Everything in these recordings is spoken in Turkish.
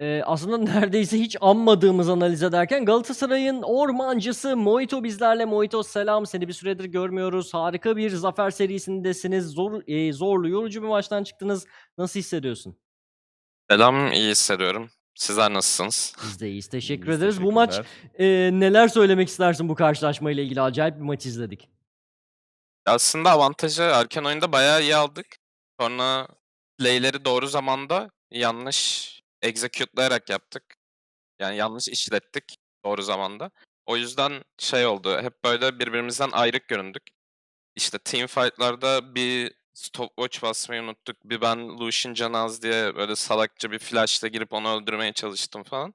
Eee, aslında neredeyse hiç anmadığımız analiz ederken Galatasaray'ın ormancısı Mojito bizlerle. Mojito selam, seni bir süredir görmüyoruz. Harika bir zafer serisindesiniz. Zor, eee, zorlu, yorucu bir maçtan çıktınız. Nasıl hissediyorsun? Selam, iyi hissediyorum. Sizler nasılsınız? Biz de iyiyiz, teşekkür İyiyiz, ederiz. Bu maç, teşekkürler. eee, neler söylemek istersin bu karşılaşmayla ilgili? Acayip bir maç izledik. Aslında avantajı erken oyunda bayağı iyi aldık. Sonra play'leri doğru zamanda yanlış execute'layarak yaptık. Yani yanlış işlettik doğru zamanda. O yüzden şey oldu, hep böyle birbirimizden ayrık göründük. İşte teamfight'larda bir stopwatch basmayı unuttuk. Bir ben Lucian canı az diye böyle salakça bir flash'la girip onu öldürmeye çalıştım falan.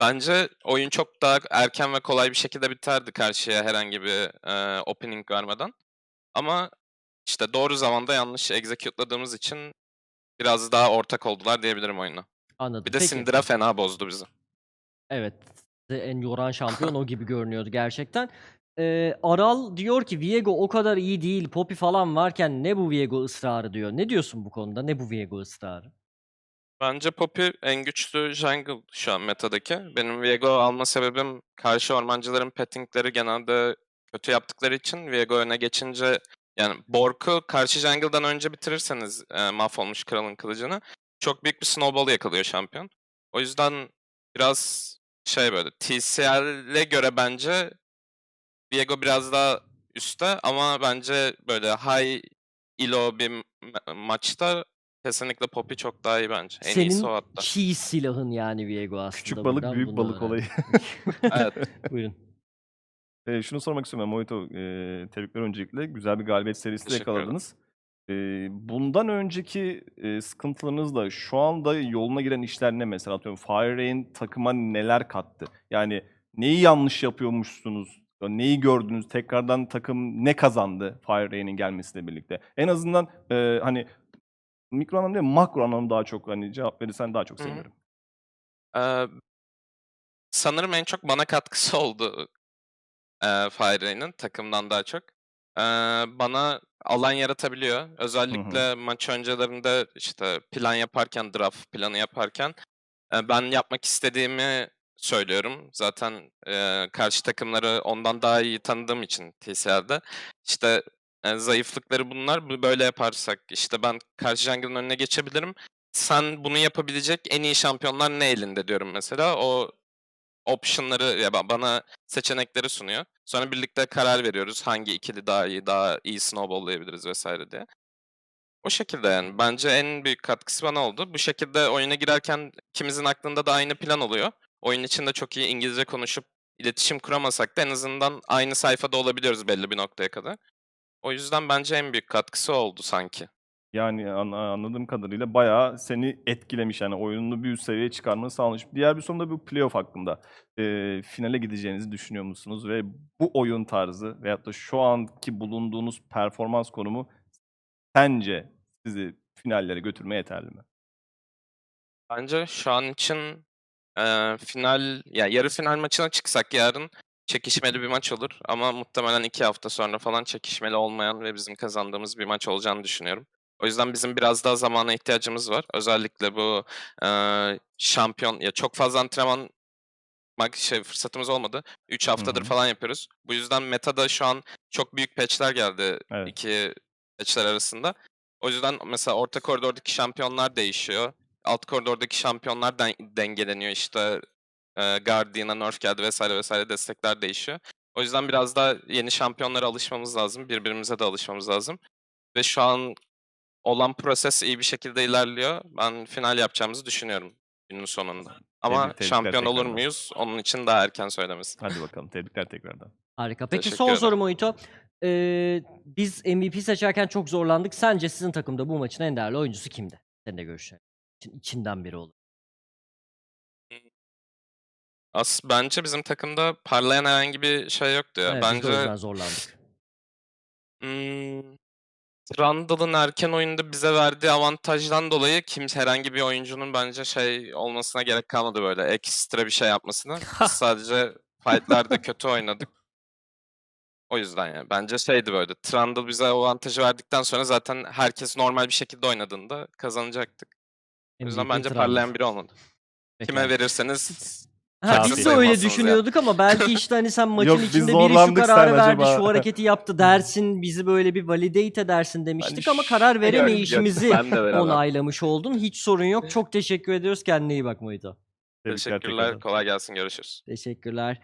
Bence oyun çok daha erken ve kolay bir şekilde biterdi karşıya herhangi bir eee, opening vermeden. Ama işte doğru zamanda yanlış execute'ladığımız için biraz daha ortak oldular diyebilirim oyuna. Anladım. Bir de Peki. Syndra fena bozdu bizi. Evet, en yoran şampiyon o gibi görünüyordu gerçekten. Eee, Aral diyor ki Viego o kadar iyi değil, Poppy falan varken ne bu Viego ısrarı diyor. Ne diyorsun bu konuda? Ne bu Viego ısrarı? Bence Poppy en güçlü jungle şu an metadaki. Benim Viego alma sebebim karşı ormancıların pettingleri genelde kötü yaptıkları için Viego öne geçince yani Bork'u karşı jungle'dan önce bitirirseniz e, mahvolmuş kralın kılıcını çok büyük bir snowball yakalıyor şampiyon. O yüzden biraz şey böyle TCL'e göre bence Viego biraz daha üstte ama bence böyle high elo bir ma- maçta kesinlikle Poppy çok daha iyi bence. En iyisi Senin o hatta. key silahın yani Viego aslında. Küçük balık, buradan büyük bunu balık olayı. Evet. Buyurun. Eee, şunu sormak istiyorum ben Mojito, eee, tebrikler öncelikle. Güzel bir galibiyet serisi de Teşekkür ederim. yakaladınız. Bundan önceki, sıkıntılarınızla şu anda yoluna giren işler ne mesela? Atıyorum FireRain takıma neler kattı? Yani neyi yanlış yapıyormuşsunuz? Ya neyi gördünüz? Tekrardan takım ne kazandı FireRain'in gelmesiyle birlikte? En azından, eee, hani mikro anlamda değil, makro anlamda daha çok hani cevap verirsen daha çok sevinirim. Eee, sanırım en çok bana katkısı oldu eee FireRain'in takımdan daha çok. Bana alan yaratabiliyor. Özellikle maç öncelerinde işte plan yaparken, draft planı yaparken ben yapmak istediğimi söylüyorum. Zaten eee, karşı takımları ondan daha iyi tanıdığım için TCL'de. İşte eee, zayıflıkları bunlar. Bu böyle yaparsak işte ben karşı jungle'ın önüne geçebilirim. Sen bunu yapabilecek en iyi şampiyonlar ne elinde diyorum mesela. O option'ları ya ba- bana seçenekleri sunuyor. Sonra birlikte karar veriyoruz hangi ikili daha iyi, daha iyi snowball'layabiliriz vesaire diye. O şekilde yani. Bence en büyük katkısı bana oldu. Bu şekilde oyuna girerken ikimizin aklında da aynı plan oluyor. Oyun içinde çok iyi İngilizce konuşup iletişim kuramasak da en azından aynı sayfada olabiliyoruz belli bir noktaya kadar. O yüzden bence en büyük katkısı oldu sanki. Yani an anladığım kadarıyla bayağı seni etkilemiş, yani oyununu bir üst seviyeye çıkarmanı sağlamış. Diğer bir sorum da bu playoff hakkında. Eee, finale gideceğinizi düşünüyor musunuz ve bu oyun tarzı veyahut da şu anki bulunduğunuz performans konumu sence sizi finallere götürmeye yeterli mi? Bence şu an için eee, final, ya yarı final maçına çıksak yarın çekişmeli bir maç olur. Ama muhtemelen iki hafta sonra falan çekişmeli olmayan ve bizim kazandığımız bir maç olacağını düşünüyorum. O yüzden bizim biraz daha zamana ihtiyacımız var. Özellikle bu eee, şampiyon, ya çok fazla antrenman şey fırsatımız olmadı. 3 Hı haftadır hı. falan yapıyoruz. Bu yüzden metada şu an çok büyük patch'ler geldi Evet. iki patch'ler arasında. O yüzden mesela orta koridordaki şampiyonlar değişiyor. Alt koridordaki şampiyonlar den- dengeleniyor. İşte e, Guardian'a nerf geldi vesaire vesaire destekler değişiyor. O yüzden biraz daha yeni şampiyonlara alışmamız lazım. Birbirimize de alışmamız lazım. Ve şu an olan proses iyi bir şekilde ilerliyor. Ben final yapacağımızı düşünüyorum günün sonunda. Ama Tebrik- tebrikler şampiyon olur tekrardan. muyuz? Onun için daha erken söylemesi. Hadi bakalım, tebrikler tekrardan. Harika. Peki Teşekkür son ederim. soru Mojito. Eee, biz MVP seçerken çok zorlandık. Sence sizin takımda bu maçın en değerli oyuncusu kimdi? Senin de görüşlerin. İçin- İçinden biri olur. As bence bizim takımda parlayan herhangi bir şey yoktu ya. Evet, biz de o bence yüzden zorlandık. Hmm, Randall'ın erken oyunda bize verdiği avantajdan dolayı kimse herhangi bir oyuncunun bence şey olmasına gerek kalmadı böyle ekstra bir şey yapmasına. Biz sadece fight'larda kötü oynadık. O yüzden yani bence şeydi böyle. Trundle bize avantajı verdikten sonra zaten herkes normal bir şekilde oynadığında kazanacaktık. O yüzden bence parlayan biri olmadı. Kime verirseniz Ha, Kafi. biz de öyle sayılmazsınız düşünüyorduk ama belki işte hani sen maçın Yok, biz içinde biri şu zorlandık, kararı sen verdi, acaba- şu hareketi yaptı dersin, bizi böyle bir validate edersin demiştik Hani ama karar veremeyişimizi Ben de onaylamış oldun. Hiç sorun yok. Çok teşekkür ediyoruz. Kendine iyi bak Moito. Tebrikler Teşekkürler. Kolay gelsin. Görüşürüz. Teşekkürler.